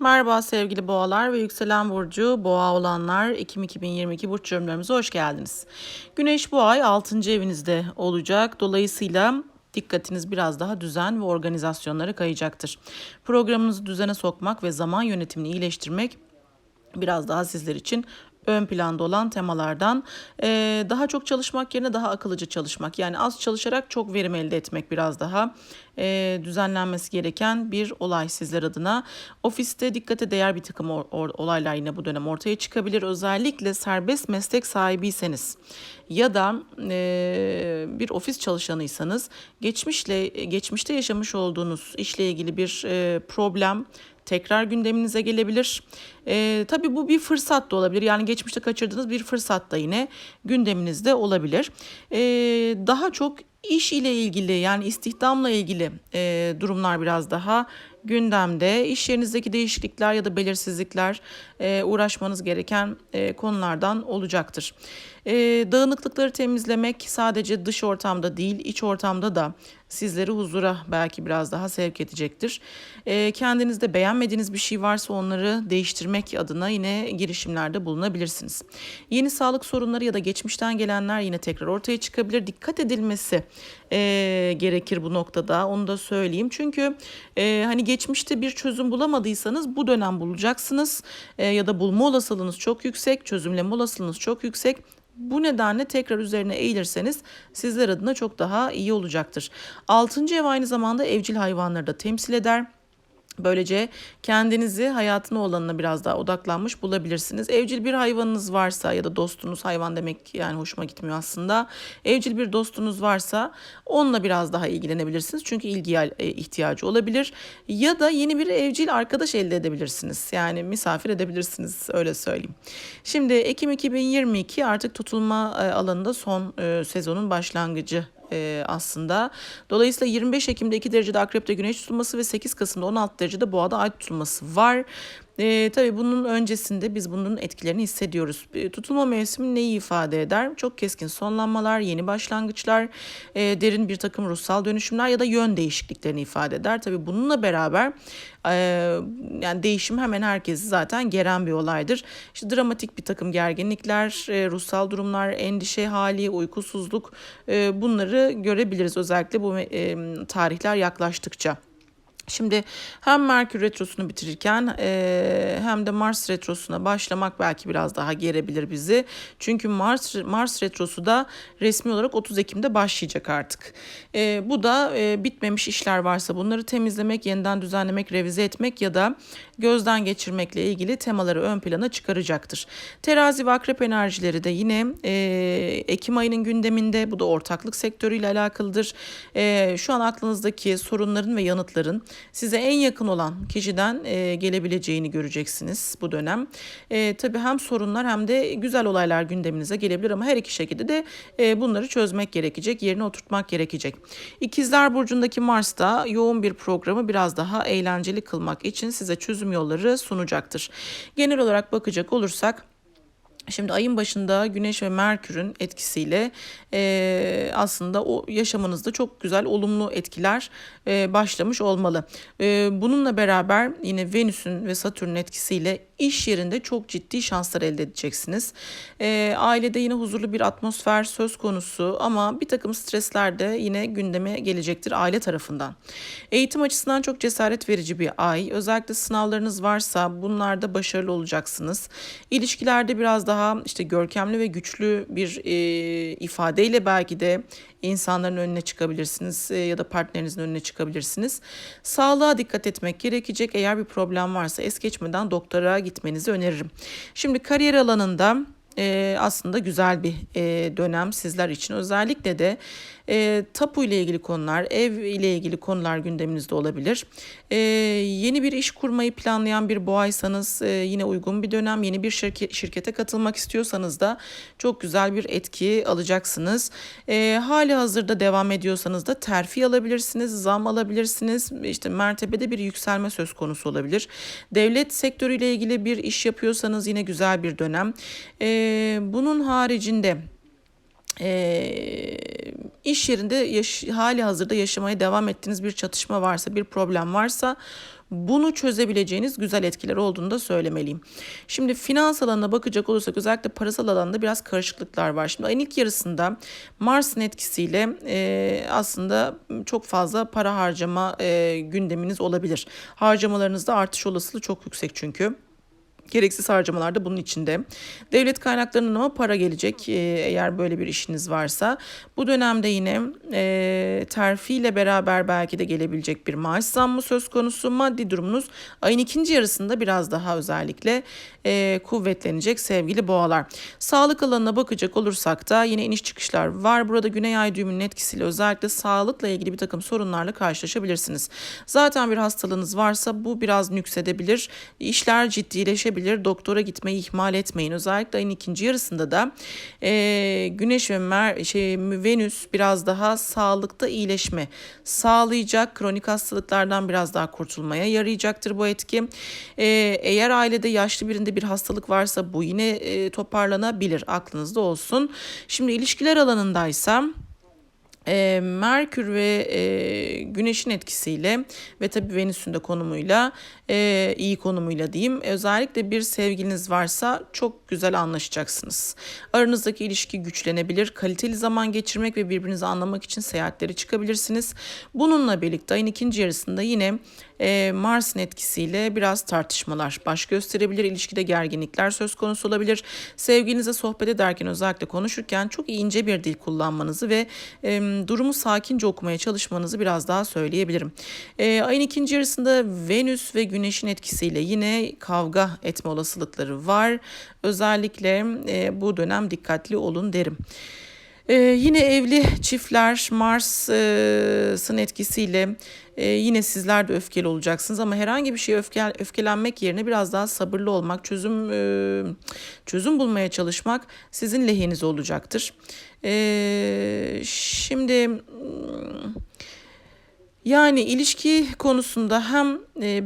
Merhaba sevgili boğalar ve yükselen burcu boğa olanlar Ekim 2022 burç yorumlarımıza hoş geldiniz. Güneş bu ay 6. evinizde olacak. Dolayısıyla dikkatiniz biraz daha düzen ve organizasyonlara kayacaktır. Programınızı düzene sokmak ve zaman yönetimini iyileştirmek biraz daha sizler için ön planda olan temalardan e, daha çok çalışmak yerine daha akıllıca çalışmak yani az çalışarak çok verim elde etmek biraz daha e, düzenlenmesi gereken bir olay sizler adına. Ofiste dikkate değer bir takım or, or, olaylar yine bu dönem ortaya çıkabilir. Özellikle serbest meslek sahibiyseniz ya da e, bir ofis çalışanıysanız geçmişle geçmişte yaşamış olduğunuz işle ilgili bir e, problem tekrar gündeminize gelebilir. E, tabii bu bir fırsat da olabilir. Yani geçmişte kaçırdığınız bir fırsat da yine gündeminizde olabilir. E, daha çok iş ile ilgili yani istihdamla ilgili e, durumlar biraz daha gündemde. İş yerinizdeki değişiklikler ya da belirsizlikler e, uğraşmanız gereken e, konulardan olacaktır. E, dağınıklıkları temizlemek sadece dış ortamda değil iç ortamda da sizleri huzura belki biraz daha sevk edecektir. E, kendinizde beğenmediğiniz bir şey varsa onları değiştirmek adına yine girişimlerde bulunabilirsiniz. Yeni sağlık sorunları ya da geçmişten gelenler yine tekrar ortaya çıkabilir. Dikkat edilmesi e, gerekir bu noktada onu da söyleyeyim. Çünkü e, hani geçmişte bir çözüm bulamadıysanız bu dönem bulacaksınız e, ya da bulma olasılığınız çok yüksek, çözümleme olasılığınız çok yüksek. Bu nedenle tekrar üzerine eğilirseniz sizler adına çok daha iyi olacaktır. Altıncı ev aynı zamanda evcil hayvanları da temsil eder. Böylece kendinizi hayatına olanına biraz daha odaklanmış bulabilirsiniz. Evcil bir hayvanınız varsa ya da dostunuz hayvan demek yani hoşuma gitmiyor aslında. Evcil bir dostunuz varsa onunla biraz daha ilgilenebilirsiniz. Çünkü ilgiye ihtiyacı olabilir. Ya da yeni bir evcil arkadaş elde edebilirsiniz. Yani misafir edebilirsiniz öyle söyleyeyim. Şimdi Ekim 2022 artık tutulma e, alanında son e, sezonun başlangıcı e, aslında. Dolayısıyla 25 Ekim'de 2 derecede akrepte güneş tutulması ve 8 Kasım'da 16 derecede boğada ay tutulması var. E, tabii bunun öncesinde biz bunun etkilerini hissediyoruz. E, tutulma mevsimi neyi ifade eder? Çok keskin sonlanmalar, yeni başlangıçlar, e, derin bir takım ruhsal dönüşümler ya da yön değişikliklerini ifade eder. Tabii bununla beraber e, yani değişim hemen herkesi zaten geren bir olaydır. İşte dramatik bir takım gerginlikler, e, ruhsal durumlar, endişe hali, uykusuzluk e, bunları görebiliriz özellikle bu e, tarihler yaklaştıkça. Şimdi hem Merkür Retrosu'nu bitirirken e, hem de Mars Retrosu'na başlamak belki biraz daha gerebilir bizi. Çünkü Mars Mars Retrosu da resmi olarak 30 Ekim'de başlayacak artık. E, bu da e, bitmemiş işler varsa bunları temizlemek, yeniden düzenlemek, revize etmek ya da gözden geçirmekle ilgili temaları ön plana çıkaracaktır. Terazi ve akrep enerjileri de yine e, Ekim ayının gündeminde. Bu da ortaklık sektörüyle alakalıdır. E, şu an aklınızdaki sorunların ve yanıtların size en yakın olan kişiden e, gelebileceğini göreceksiniz bu dönem. E, tabii hem sorunlar hem de güzel olaylar gündeminize gelebilir ama her iki şekilde de e, bunları çözmek gerekecek, yerine oturtmak gerekecek. İkizler Burcu'ndaki Mars da yoğun bir programı biraz daha eğlenceli kılmak için size çözüm yolları sunacaktır. Genel olarak bakacak olursak Şimdi ayın başında Güneş ve Merkür'ün etkisiyle e, aslında o yaşamınızda çok güzel olumlu etkiler e, başlamış olmalı. E, bununla beraber yine Venüs'ün ve Satürn'ün etkisiyle iş yerinde çok ciddi şanslar elde edeceksiniz. E, ailede yine huzurlu bir atmosfer söz konusu ama bir takım stresler de yine gündeme gelecektir aile tarafından. Eğitim açısından çok cesaret verici bir ay. Özellikle sınavlarınız varsa bunlarda başarılı olacaksınız. İlişkilerde biraz daha daha işte görkemli ve güçlü bir e, ifadeyle belki de insanların önüne çıkabilirsiniz e, ya da partnerinizin önüne çıkabilirsiniz. Sağlığa dikkat etmek gerekecek. Eğer bir problem varsa es geçmeden doktora gitmenizi öneririm. Şimdi kariyer alanında e, aslında güzel bir e, dönem sizler için. Özellikle de e, tapu ile ilgili konular, ev ile ilgili konular gündeminizde olabilir. E, yeni bir iş kurmayı planlayan bir boğaysanız e, yine uygun bir dönem. Yeni bir şirket, şirkete katılmak istiyorsanız da çok güzel bir etki alacaksınız. E, hali hazırda devam ediyorsanız da terfi alabilirsiniz, zam alabilirsiniz. İşte mertebede bir yükselme söz konusu olabilir. Devlet sektörüyle ilgili bir iş yapıyorsanız yine güzel bir dönem. E, bunun haricinde e, iş yerinde yaş- hali hazırda yaşamaya devam ettiğiniz bir çatışma varsa, bir problem varsa Bunu çözebileceğiniz güzel etkiler olduğunu da söylemeliyim. Şimdi finans alanına bakacak olursak özellikle parasal alanda biraz karışıklıklar var. Şimdi ayın ilk yarısında Mars'ın etkisiyle e, aslında çok fazla para harcama e, gündeminiz olabilir. Harcamalarınızda artış olasılığı çok yüksek çünkü. Gereksiz harcamalar da bunun içinde. Devlet kaynaklarından ama para gelecek e, eğer böyle bir işiniz varsa. Bu dönemde yine e, terfiyle beraber belki de gelebilecek bir maaş zammı söz konusu. Maddi durumunuz ayın ikinci yarısında biraz daha özellikle e, kuvvetlenecek sevgili boğalar. Sağlık alanına bakacak olursak da yine iniş çıkışlar var. Burada güney ay düğümünün etkisiyle özellikle sağlıkla ilgili bir takım sorunlarla karşılaşabilirsiniz. Zaten bir hastalığınız varsa bu biraz nüksedebilir. İşler ciddileşebilir olabilir. Doktora gitmeyi ihmal etmeyin. Özellikle ayın ikinci yarısında da e, Güneş ve Mer şey, Venüs biraz daha sağlıkta iyileşme sağlayacak. Kronik hastalıklardan biraz daha kurtulmaya yarayacaktır bu etki. E, eğer ailede yaşlı birinde bir hastalık varsa bu yine e, toparlanabilir. Aklınızda olsun. Şimdi ilişkiler alanındaysa e, Merkür ve e, Güneş'in etkisiyle ve tabii Venüs'ün de konumuyla e, iyi konumuyla diyeyim. Özellikle bir sevgiliniz varsa çok güzel anlaşacaksınız. Aranızdaki ilişki güçlenebilir. Kaliteli zaman geçirmek ve birbirinizi anlamak için seyahatlere çıkabilirsiniz. Bununla birlikte ayın ikinci yarısında yine e, Mars'ın etkisiyle biraz tartışmalar baş gösterebilir. İlişkide gerginlikler söz konusu olabilir. Sevgilinize sohbet ederken özellikle konuşurken çok ince bir dil kullanmanızı ve e, durumu sakince okumaya çalışmanızı biraz daha söyleyebilirim. E, ayın ikinci yarısında Venüs ve Güneş'in etkisiyle yine kavga etme olasılıkları var. Özellikle e, bu dönem dikkatli olun derim. Ee, yine evli çiftler Mars'ın etkisiyle e, yine sizler de öfkeli olacaksınız ama herhangi bir şeye öfke, öfkelenmek yerine biraz daha sabırlı olmak, çözüm e, çözüm bulmaya çalışmak sizin lehinize olacaktır. E, şimdi yani ilişki konusunda hem e,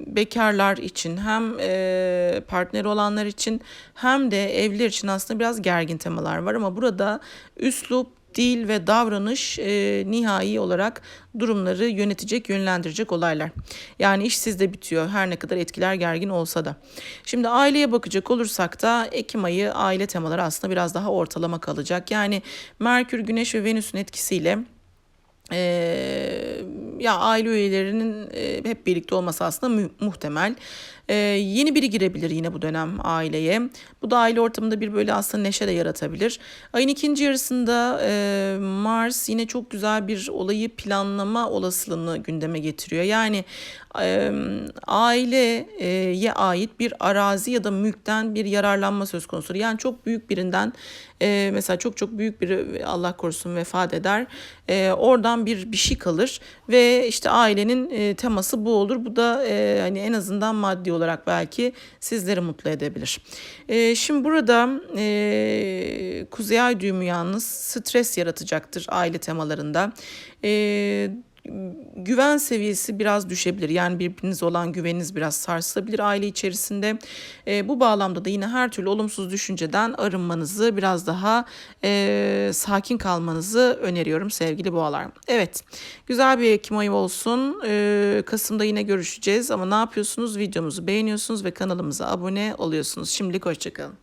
bekarlar için hem e, partner olanlar için hem de evliler için aslında biraz gergin temalar var ama burada üslup dil ve davranış e, nihai olarak durumları yönetecek, yönlendirecek olaylar. Yani iş sizde bitiyor her ne kadar etkiler gergin olsa da. Şimdi aileye bakacak olursak da Ekim ayı aile temaları aslında biraz daha ortalama kalacak. Yani Merkür, Güneş ve Venüs'ün etkisiyle ee, ya aile üyelerinin e, hep birlikte olması aslında mu- muhtemel. Ee, yeni biri girebilir yine bu dönem aileye. Bu da aile ortamında bir böyle aslında neşe de yaratabilir. Ayın ikinci yarısında e, Mars yine çok güzel bir olayı planlama olasılığını gündeme getiriyor. Yani e, aileye ait bir arazi ya da mülkten bir yararlanma söz konusu. Yani çok büyük birinden e, mesela çok çok büyük biri Allah korusun vefat eder. E, oradan bir bir şey kalır ve işte ailenin teması bu olur. Bu da e, hani en azından maddi olarak belki sizleri mutlu edebilir. E, şimdi burada e, Kuzey Ay düğümü yalnız stres yaratacaktır aile temalarında. E, güven seviyesi biraz düşebilir. Yani birbirinize olan güveniniz biraz sarsılabilir aile içerisinde. E, bu bağlamda da yine her türlü olumsuz düşünceden arınmanızı biraz daha e, sakin kalmanızı öneriyorum sevgili boğalar. Evet güzel bir Ekim ayı olsun. E, Kasım'da yine görüşeceğiz ama ne yapıyorsunuz? Videomuzu beğeniyorsunuz ve kanalımıza abone oluyorsunuz. Şimdilik hoşçakalın.